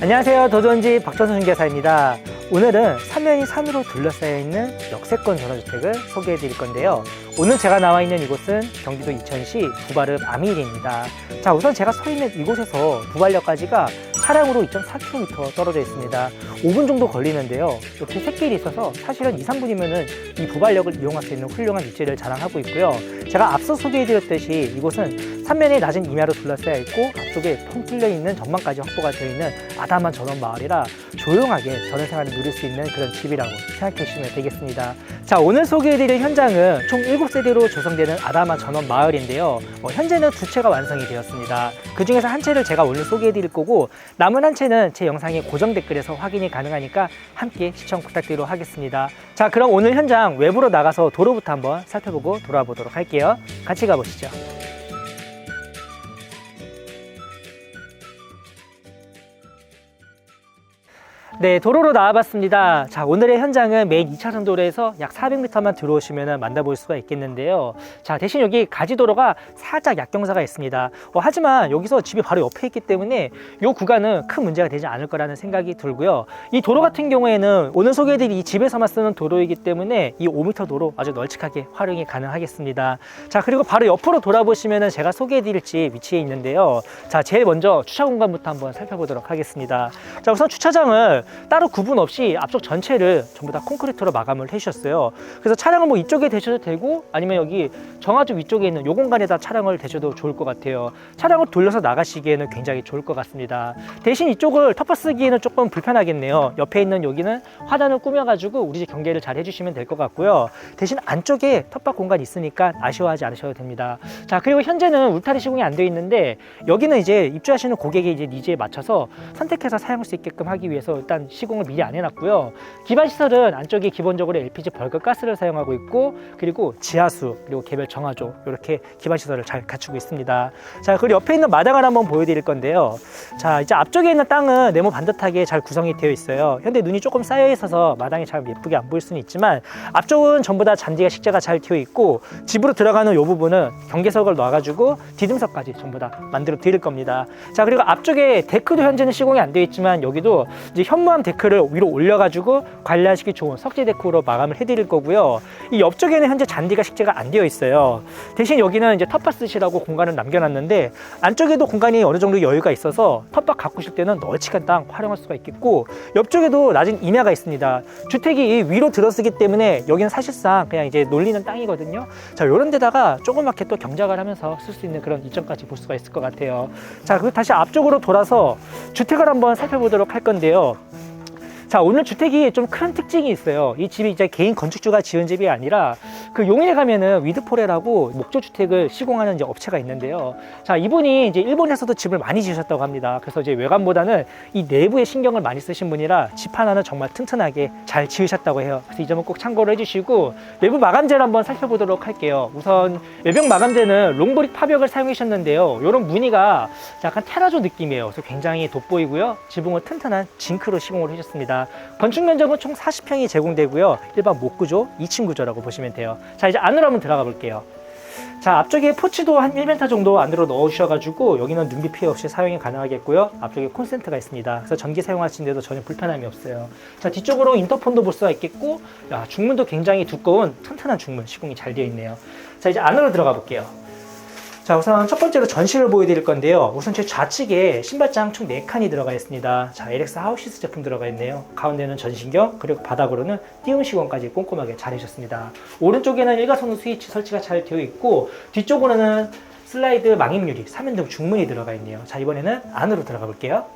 안녕하세요. 도전지 박전수 중개사입니다. 오늘은 삼면이 산으로 둘러싸여 있는 역세권 전원주택을 소개해 드릴 건데요. 오늘 제가 나와 있는 이곳은 경기도 이천시 부발읍 아미일입니다. 자, 우선 제가 서 있는 이곳에서 부발역까지가 차량으로 2.4km 떨어져 있습니다. 5분 정도 걸리는데요. 이렇게 샛길이 있어서 사실은 2, 3분이면은 이 부발역을 이용할 수 있는 훌륭한 위치를 자랑하고 있고요. 제가 앞서 소개해 드렸듯이 이곳은 삼면이 낮은 임야로 둘러싸여 있고 앞쪽에 통 뚫려 있는 전망까지 확보가 되어 있는 아담한 전원 마을이라 조용하게 전원 생활을 누릴 수 있는 그런 집이라고 생각해 주시면 되겠습니다. 자, 오늘 소개해드릴 현장은 총 7세대로 조성되는 아담한 전원 마을인데요. 어, 현재는 두 채가 완성이 되었습니다. 그 중에서 한 채를 제가 오늘 소개해드릴 거고 남은 한 채는 제 영상의 고정 댓글에서 확인이 가능하니까 함께 시청 부탁드리도록 하겠습니다. 자, 그럼 오늘 현장 외부로 나가서 도로부터 한번 살펴보고 돌아와 보도록 할게요. 같이 가보시죠. 네, 도로로 나와봤습니다. 자, 오늘의 현장은 메인 2차선 도로에서 약 400m만 들어오시면 만나볼 수가 있겠는데요. 자, 대신 여기 가지도로가 살짝 약경사가 있습니다. 어, 하지만 여기서 집이 바로 옆에 있기 때문에 이 구간은 큰 문제가 되지 않을 거라는 생각이 들고요. 이 도로 같은 경우에는 오늘 소개해드릴 이 집에서만 쓰는 도로이기 때문에 이 5m 도로 아주 널찍하게 활용이 가능하겠습니다. 자, 그리고 바로 옆으로 돌아보시면 제가 소개해드릴 집 위치에 있는데요. 자, 제일 먼저 주차 공간부터 한번 살펴보도록 하겠습니다. 자, 우선 주차장을 따로 구분 없이 앞쪽 전체를 전부 다 콘크리트로 마감을 해주셨어요. 그래서 차량을 뭐 이쪽에 대셔도 되고 아니면 여기 정화조 위쪽에 있는 요 공간에다 차량을 대셔도 좋을 것 같아요. 차량을 돌려서 나가시기에는 굉장히 좋을 것 같습니다. 대신 이쪽을 텃밭 쓰기에는 조금 불편하겠네요. 옆에 있는 여기는 화단을 꾸며가지고 우리 집 경계를 잘 해주시면 될 것 같고요. 대신 안쪽에 텃밭 공간이 있으니까 아쉬워하지 않으셔도 됩니다. 자 그리고 현재는 울타리 시공이 안 되어 있는데 여기는 이제 입주하시는 고객의 이제 니즈에 맞춰서 선택해서 사용할 수 있게끔 하기 위해서 일단 시공을 미리 안 해놨고요. 기반 시설은 안쪽에 기본적으로 LPG 벌급 가스를 사용하고 있고 그리고 지하수 그리고 개별 정화조 이렇게 기반 시설을 잘 갖추고 있습니다. 자 그리고 옆에 있는 마당을 한번 보여드릴 건데요. 자 이제 앞쪽에 있는 땅은 네모 반듯하게 잘 구성이 되어 있어요. 현재 눈이 조금 쌓여 있어서 마당이 잘 예쁘게 안 보일 수는 있지만 앞쪽은 전부 다 잔디가 식재가 잘 되어 있고 집으로 들어가는 이 부분은 경계석을 놔가지고 디딤석까지 전부 다 만들어 드릴 겁니다. 자 그리고 앞쪽에 데크도 현재는 시공이 안 되어 있지만 여기도 이제 현 무암 데크를 위로 올려가지고 관리하시기 좋은 석재 데크로 마감을 해드릴 거고요. 이 옆쪽에는 현재 잔디가 식재가 안 되어 있어요. 대신 여기는 이제 텃밭 쓰시라고 공간을 남겨놨는데 안쪽에도 공간이 어느 정도 여유가 있어서 텃밭 가꾸실 때는 널찍한 땅 활용할 수가 있겠고 옆쪽에도 낮은 임야가 있습니다. 주택이 위로 들어서기 때문에 여기는 사실상 그냥 이제 놀리는 땅이거든요. 자, 이런 데다가 조그맣게 또 경작을 하면서 쓸 수 있는 그런 이점까지 볼 수가 있을 것 같아요. 자, 그리고 다시 앞쪽으로 돌아서 주택을 한번 살펴보도록 할 건데요. 자 오늘 주택이 좀 큰 특징이 있어요. 이 집이 이제 개인 건축주가 지은 집이 아니라 그 용인에 가면은 위드포레라고 목조 주택을 시공하는 이제 업체가 있는데요. 자 이분이 이제 일본에서도 집을 많이 지으셨다고 합니다. 그래서 이제 외관보다는 이 내부에 신경을 많이 쓰신 분이라 집 하나는 정말 튼튼하게 잘 지으셨다고 해요. 그래서 이 점은 꼭 참고를 해주시고 내부 마감재를 한번 살펴보도록 할게요. 우선 외벽 마감재는 롱브릭 파벽을 사용하셨는데요. 이런 무늬가 약간 테라조 느낌이에요. 그래서 굉장히 돋보이고요. 지붕은 튼튼한 징크로 시공을 해줬습니다 건축 면적은 총 40평이 제공되고요. 일반 목구조, 2층 구조라고 보시면 돼요. 자, 이제 안으로 한번 들어가 볼게요. 자, 앞쪽에 포치도 한 1m 정도 안으로 넣어 주셔가지고 여기는 눈비 피해 없이 사용이 가능하겠고요. 앞쪽에 콘센트가 있습니다. 그래서 전기 사용하시는데도 전혀 불편함이 없어요. 자, 뒤쪽으로 인터폰도 볼 수가 있겠고, 야, 중문도 굉장히 두꺼운 튼튼한 중문 시공이 잘 되어 있네요. 자, 이제 안으로 들어가 볼게요. 자 우선 첫 번째로 전시를 보여드릴 건데요. 우선 제 좌측에 신발장 총 4칸이 들어가 있습니다. 자 LX 하우시스 제품 들어가 있네요. 가운데는 전신경 그리고 바닥으로는 띄움 시공까지 꼼꼼하게 잘 해주셨습니다. 오른쪽에는 일가선우 스위치 설치가 잘 되어 있고 뒤쪽으로는 슬라이드 망입유리 3연등 중문이 들어가 있네요. 자 이번에는 안으로 들어가 볼게요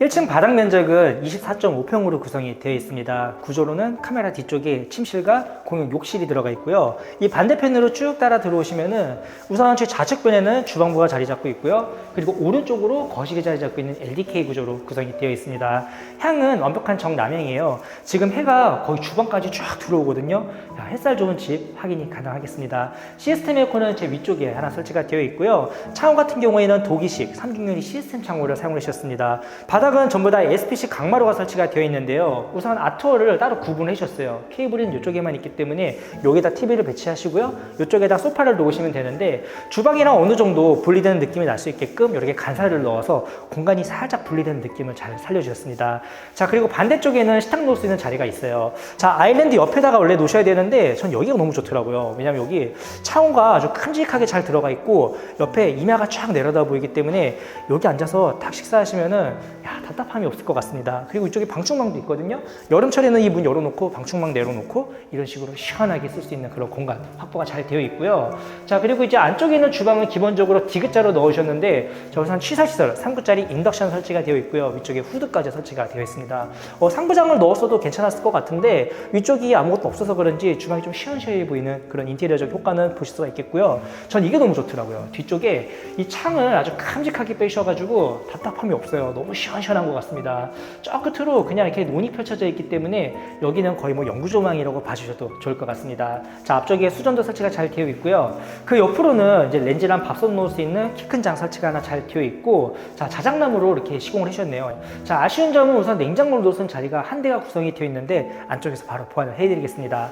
1층 바닥 면적은 24.5평으로 구성이 되어 있습니다. 구조로는 카메라 뒤쪽에 침실과 공용 욕실이 들어가 있고요. 이 반대편으로 쭉 따라 들어오시면은 우선 제 좌측편에는 주방부가 자리 잡고 있고요. 그리고 오른쪽으로 거실이 자리 잡고 있는 LDK 구조로 구성이 되어 있습니다. 향은 완벽한 정남향이에요. 지금 해가 거의 주방까지 쫙 들어오거든요. 야, 햇살 좋은 집 확인이 가능하겠습니다. 시스템 에어컨은 제 위쪽에 하나 설치가 되어 있고요. 창호 같은 경우에는 독일식 3경유리 시스템 창호를 사용하셨습니다. 바닥 바닥은 전부 다 SPC 강마루가 설치가 되어 있는데요. 우선 아트월을 따로 구분해 주셨어요. 케이블은 이쪽에만 있기 때문에 여기다 TV를 배치하시고요. 이쪽에다 소파를 놓으시면 되는데 주방이랑 어느 정도 분리되는 느낌이 날 수 있게끔 이렇게 간사를 넣어서 공간이 살짝 분리되는 느낌을 잘 살려주셨습니다. 자 그리고 반대쪽에는 식탁 놓을 수 있는 자리가 있어요. 자 아일랜드 옆에다가 원래 놓으셔야 되는데 전 여기가 너무 좋더라고요. 왜냐면 여기 창호가 아주 큼직하게 잘 들어가 있고 옆에 임야가 쫙 내려다 보이기 때문에 여기 앉아서 딱 식사하시면은 야 답답함이 없을 것 같습니다. 그리고 이쪽에 방충망도 있거든요. 여름철에는 이 문 열어놓고 방충망 내려놓고 이런 식으로 시원하게 쓸 수 있는 그런 공간 확보가 잘 되어 있고요. 자 그리고 이제 안쪽에 있는 주방은 기본적으로 디귿자로 넣으셨는데 저 우선 취사시설 3구짜리 인덕션 설치가 되어 있고요. 위쪽에 후드까지 설치가 되어 있습니다. 어, 상부장을 넣었어도 괜찮았을 것 같은데 위쪽이 아무것도 없어서 그런지 주방이 좀 시원시원해 보이는 그런 인테리어적 효과는 보실 수가 있겠고요. 전 이게 너무 좋더라고요. 뒤쪽에 이 창을 아주 큼직하게 빼셔가지고 답답함이 없어요. 너무 시원시원 한것 같습니다. 저 끝으로 그냥 이렇게 논이 펼쳐져 있기 때문에 여기는 거의 뭐 영구조망이라고 봐주셔도 좋을 것 같습니다. 자 앞쪽에 수전도 설치가 잘 되어 있고요. 그 옆으로는 이제 렌즈랑 밥솥 놓을 수 있는 키 큰 장 설치가 하나 잘 되어 있고 자 자작나무로 이렇게 시공을 해주셨네요. 자 아쉬운 점은 우선 냉장고를 놓은 자리가 한 대가 구성이 되어 있는데 안쪽에서 바로 보완을 해드리겠습니다.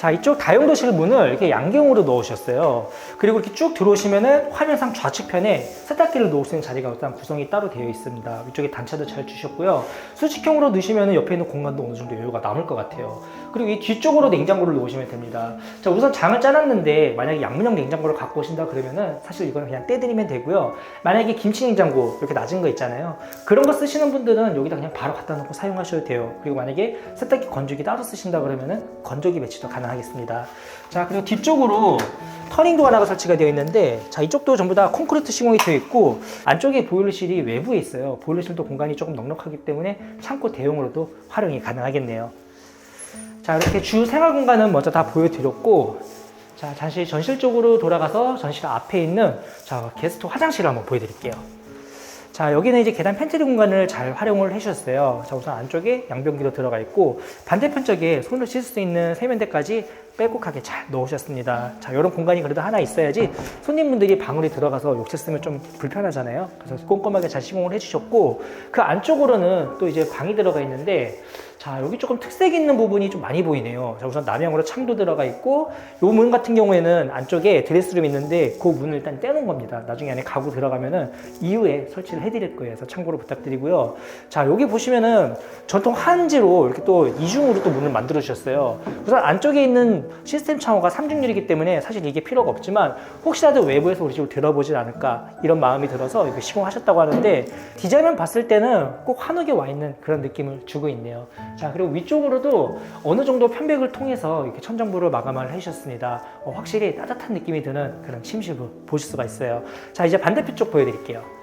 자 이쪽 다용도실 문을 이렇게 양경으로 넣으셨어요. 그리고 이렇게 쭉 들어오시면은 화면상 좌측편에 세탁기를 놓을 수 있는 자리가 일단 구성이 따로 되어 있습니다. 위쪽에 단차도 잘 주셨고요. 수직형으로 넣으시면은 옆에 있는 공간도 어느 정도 여유가 남을 것 같아요. 그리고 이 뒤쪽으로 냉장고를 놓으시면 됩니다. 자 우선 장을 짜놨는데 만약에 양문형 냉장고를 갖고 오신다 그러면은 사실 이거는 그냥 떼드리면 되고요. 만약에 김치 냉장고 이렇게 낮은 거 있잖아요. 그런 거 쓰시는 분들은 여기다 그냥 바로 갖다 놓고 사용하셔도 돼요. 그리고 만약에 세탁기 건조기 따로 쓰신다 그러면은 건조기 배치도 가능 하겠습니다. 자 그리고 뒤쪽으로 터닝도 하나가 설치가 되어 있는데 자 이쪽도 전부 다 콘크리트 시공이 되어 있고 안쪽에 보일러실이 외부에 있어요. 보일러실도 공간이 조금 넉넉하기 때문에 창고 대용으로도 활용이 가능하겠네요. 자 이렇게 주 생활 공간은 먼저 다 보여드렸고 자 잠시 전실 쪽으로 돌아가서 전실 앞에 있는 자 게스트 화장실을 한번 보여드릴게요. 자 여기는 이제 계단 팬트리 공간을 잘 활용을 해주셨어요. 자 우선 안쪽에 양변기도 들어가 있고 반대편 쪽에 손을 씻을 수 있는 세면대까지 빼곡하게 잘 넣으셨습니다. 자 이런 공간이 그래도 하나 있어야지 손님분들이 방울이 들어가서 욕실 쓰면 좀 불편하잖아요. 그래서 꼼꼼하게 잘 시공을 해주셨고 그 안쪽으로는 또 이제 방이 들어가 있는데 자 여기 조금 특색 있는 부분이 좀 많이 보이네요. 자 우선 남향으로 창도 들어가 있고 요 문 같은 경우에는 안쪽에 드레스룸이 있는데 그 문을 일단 떼놓은 겁니다. 나중에 안에 가구 들어가면은 이후에 설치를 해드릴 거예요. 그래서 참고로 부탁드리고요. 자 여기 보시면은 전통 한지로 이렇게 또 이중으로 또 문을 만들어 주셨어요. 우선 안쪽에 있는 시스템 창호가 삼중률이기 때문에 사실 이게 필요가 없지만 혹시라도 외부에서 우리 집으로 들어보질 않을까 이런 마음이 들어서 이렇게 시공하셨다고 하는데 디자인만 봤을 때는 꼭 한옥에 와 있는 그런 느낌을 주고 있네요. 자 그리고 위쪽으로도 어느 정도 편백을 통해서 이렇게 천정부를 마감을 해주셨습니다. 어, 확실히 따뜻한 느낌이 드는 그런 침실부 보실 수가 있어요. 자 이제 반대편 쪽 보여드릴게요.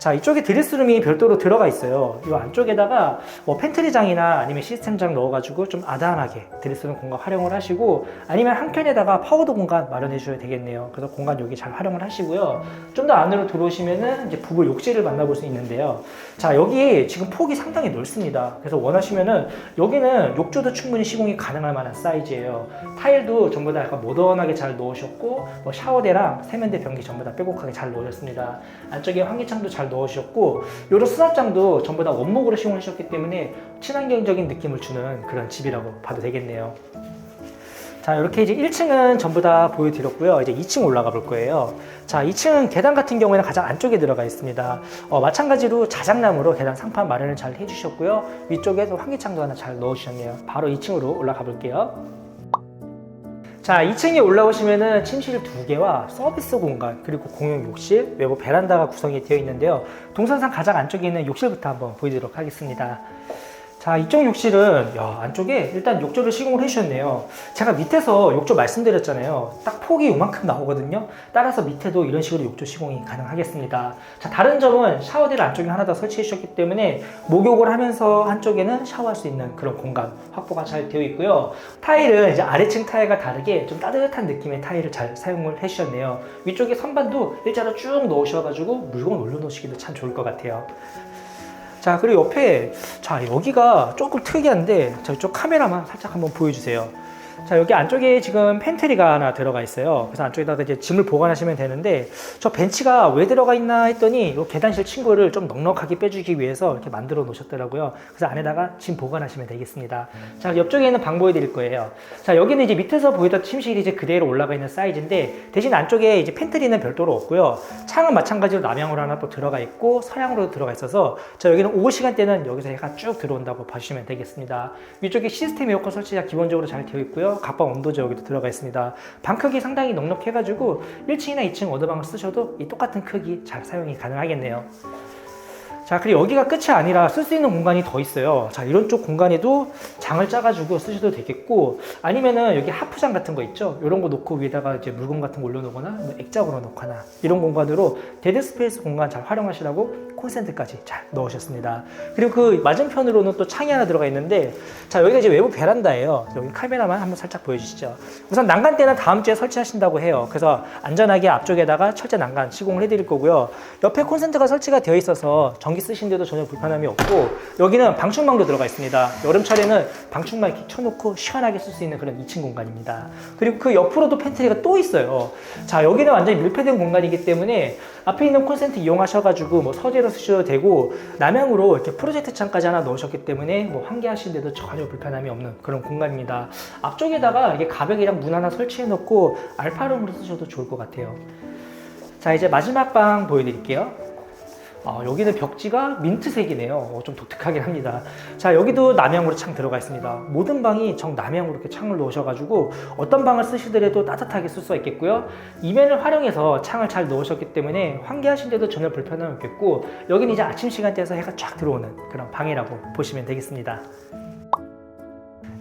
자 이쪽에 드레스룸이 별도로 들어가 있어요. 이 안쪽에다가 뭐 팬트리장이나 아니면 시스템장 넣어가지고 좀 아담하게 드레스룸 공간 활용을 하시고 아니면 한켠에다가 파우더 공간 마련해 주셔야 되겠네요. 그래서 공간 여기 잘 활용을 하시고요. 좀 더 안으로 들어오시면은 이제 부부 욕실을 만나볼 수 있는데요. 자 여기 지금 폭이 상당히 넓습니다. 그래서 원하시면은 여기는 욕조도 충분히 시공이 가능할 만한 사이즈예요. 타일도 전부 다 약간 모던하게 잘 넣으셨고 뭐 샤워대랑 세면대 변기 전부 다 빼곡하게 잘 넣으셨습니다. 안쪽에 환기창도 잘 넣으셨고 요런 수납장도 전부 다 원목으로 시공을 하셨기 때문에 친환경적인 느낌을 주는 그런 집이라고 봐도 되겠네요. 자 이렇게 이제 1층은 전부 다 보여드렸고요. 이제 2층 올라가 볼 거예요. 자 2층은 계단 같은 경우에는 가장 안쪽에 들어가 있습니다. 어, 마찬가지로 자작나무로 계단 상판 마련을 잘 해주셨고요. 위쪽에서 환기창도 하나 잘 넣어주셨네요. 바로 2층으로 올라가 볼게요. 자, 2층에 올라오시면은 침실 두 개와 서비스 공간, 그리고 공용 욕실, 외부 베란다가 구성이 되어 있는데요. 동선상 가장 안쪽에 있는 욕실부터 한번 보여드리도록 하겠습니다. 자, 이쪽 욕실은 야, 안쪽에 일단 욕조를 시공을 해주셨네요. 제가 밑에서 욕조 말씀드렸잖아요. 딱 폭이 요만큼 나오거든요. 따라서 밑에도 이런 식으로 욕조 시공이 가능하겠습니다. 자, 다른 점은 샤워대를 안쪽에 하나 더 설치해 주셨기 때문에 목욕을 하면서 한쪽에는 샤워할 수 있는 그런 공간 확보가 잘 되어 있고요. 타일은 이제 아래층 타일과 다르게 좀 따뜻한 느낌의 타일을 잘 사용을 해주셨네요. 위쪽에 선반도 일자로 쭉 넣으셔가지고 물건 올려놓으시기도 참 좋을 것 같아요. 자 그리고 옆에 자 여기가 조금 특이한데 저쪽 카메라만 살짝 한번 보여주세요 자 여기 안쪽에 지금 팬트리가 하나 들어가 있어요. 그래서 안쪽에다가 이제 짐을 보관하시면 되는데 저 벤치가 왜 들어가 있나 했더니 이 계단실 친구를 좀 넉넉하게 빼주기 위해서 이렇게 만들어 놓으셨더라고요. 그래서 안에다가 짐 보관하시면 되겠습니다. 자 옆쪽에 있는 방 보여드릴 거예요. 자 여기는 이제 밑에서 보이던 침실이 이제 그대로 올라가 있는 사이즈인데 대신 안쪽에 이제 팬트리는 별도로 없고요. 창은 마찬가지로 남향으로 하나 또 들어가 있고 서향으로 들어가 있어서 자 여기는 오후 시간대는 여기서 해가 쭉 들어온다고 봐주시면 되겠습니다. 위쪽에 시스템 에어컨 설치가 기본적으로 잘 되어 있고요. 각방 온도저 여기도 들어가 있습니다. 방 크기 상당히 넉넉해가지고 1층이나 2층 어드방을 쓰셔도 이 똑같은 크기 잘 사용이 가능하겠네요. 자, 그리고 여기가 끝이 아니라 쓸 수 있는 공간이 더 있어요. 자, 이런 쪽 공간에도 장을 짜가지고 쓰셔도 되겠고, 아니면은 여기 하프장 같은 거 있죠? 이런 거 놓고 위에다가 이제 물건 같은 거 올려놓거나, 뭐 액자으로 놓거나, 이런 공간으로 데드 스페이스 공간 잘 활용하시라고 콘센트까지 잘 넣으셨습니다. 그리고 그 맞은편으로는 또 창이 하나 들어가 있는데, 자, 여기가 이제 외부 베란다예요. 여기 카메라만 한번 살짝 보여주시죠. 우선 난간대는 다음 주에 설치하신다고 해요. 그래서 안전하게 앞쪽에다가 철제 난간 시공을 해드릴 거고요. 옆에 콘센트가 설치가 되어 있어서 전기 쓰신데도 전혀 불편함이 없고 여기는 방충망도 들어가 있습니다. 여름철에는 방충망 이렇게 켜놓고 시원하게 쓸 수 있는 그런 2층 공간입니다. 그리고 그 옆으로도 팬트리가 또 있어요. 자 여기는 완전히 밀폐된 공간이기 때문에 앞에 있는 콘센트 이용하셔가지고 뭐 서재로 쓰셔도 되고 남향으로 이렇게 프로젝트 창까지 하나 넣으셨기 때문에 뭐 환기하시는데도 전혀 불편함이 없는 그런 공간입니다. 앞쪽에다가 이게 가벽이랑 문 하나 설치해 놓고 알파룸으로 쓰셔도 좋을 것 같아요. 자 이제 마지막 방 보여드릴게요. 아, 여기는 벽지가 민트색이네요. 어, 좀 독특하긴 합니다. 자, 여기도 남향으로 창 들어가 있습니다. 모든 방이 정 남향으로 이렇게 창을 놓으셔가지고 어떤 방을 쓰시더라도 따뜻하게 쓸 수가 있겠고요. 이면을 활용해서 창을 잘 놓으셨기 때문에 환기하신데도 전혀 불편함이 없겠고 여기는 이제 아침 시간대에서 해가 쫙 들어오는 그런 방이라고 보시면 되겠습니다.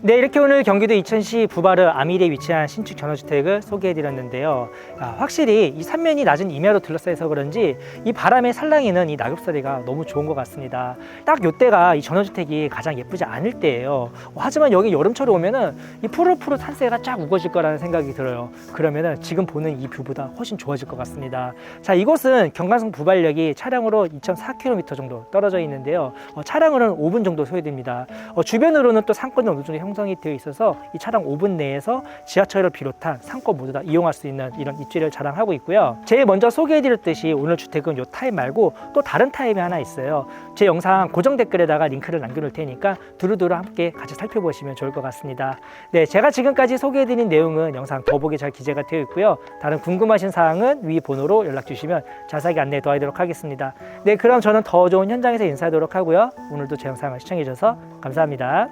네, 이렇게 오늘 경기도 이천시 부바르 아밀에 위치한 신축 전원주택을 소개해드렸는데요. 아, 확실히 이 삼면이 낮은 임야로 둘러싸여서 그런지 이 바람에 살랑이는 이 낙엽소리가 너무 좋은 것 같습니다. 딱 이때가 이 전원주택이 가장 예쁘지 않을 때예요. 하지만 여기 여름철에 오면은 이 푸릇푸릇 산세가 쫙 우거질 거라는 생각이 들어요. 그러면은 지금 보는 이 뷰보다 훨씬 좋아질 것 같습니다. 자, 이곳은 경간성 부발역이 차량으로 2.4km 정도 떨어져 있는데요. 어, 차량으로는 5분 정도 소요됩니다. 어, 주변으로는 또 상권이 어느 정도 형성이 되어 있어서 이 차량 5분 내에서 지하철을 비롯한 상권 모두 다 이용할 수 있는 이런 입지를 자랑하고 있고요. 제일 먼저 소개해드렸듯이 오늘 주택은 이 타입 말고 또 다른 타입이 하나 있어요. 제 영상 고정 댓글에다가 링크를 남겨놓을 테니까 두루두루 함께 같이 살펴보시면 좋을 것 같습니다. 네, 제가 지금까지 소개해드린 내용은 영상 더보기 잘 기재가 되어 있고요. 다른 궁금하신 사항은 위 번호로 연락 주시면 자세하게 안내 도와드리도록 하겠습니다. 네, 그럼 저는 더 좋은 현장에서 인사하도록 하고요. 오늘도 제 영상을 시청해주셔서 감사합니다.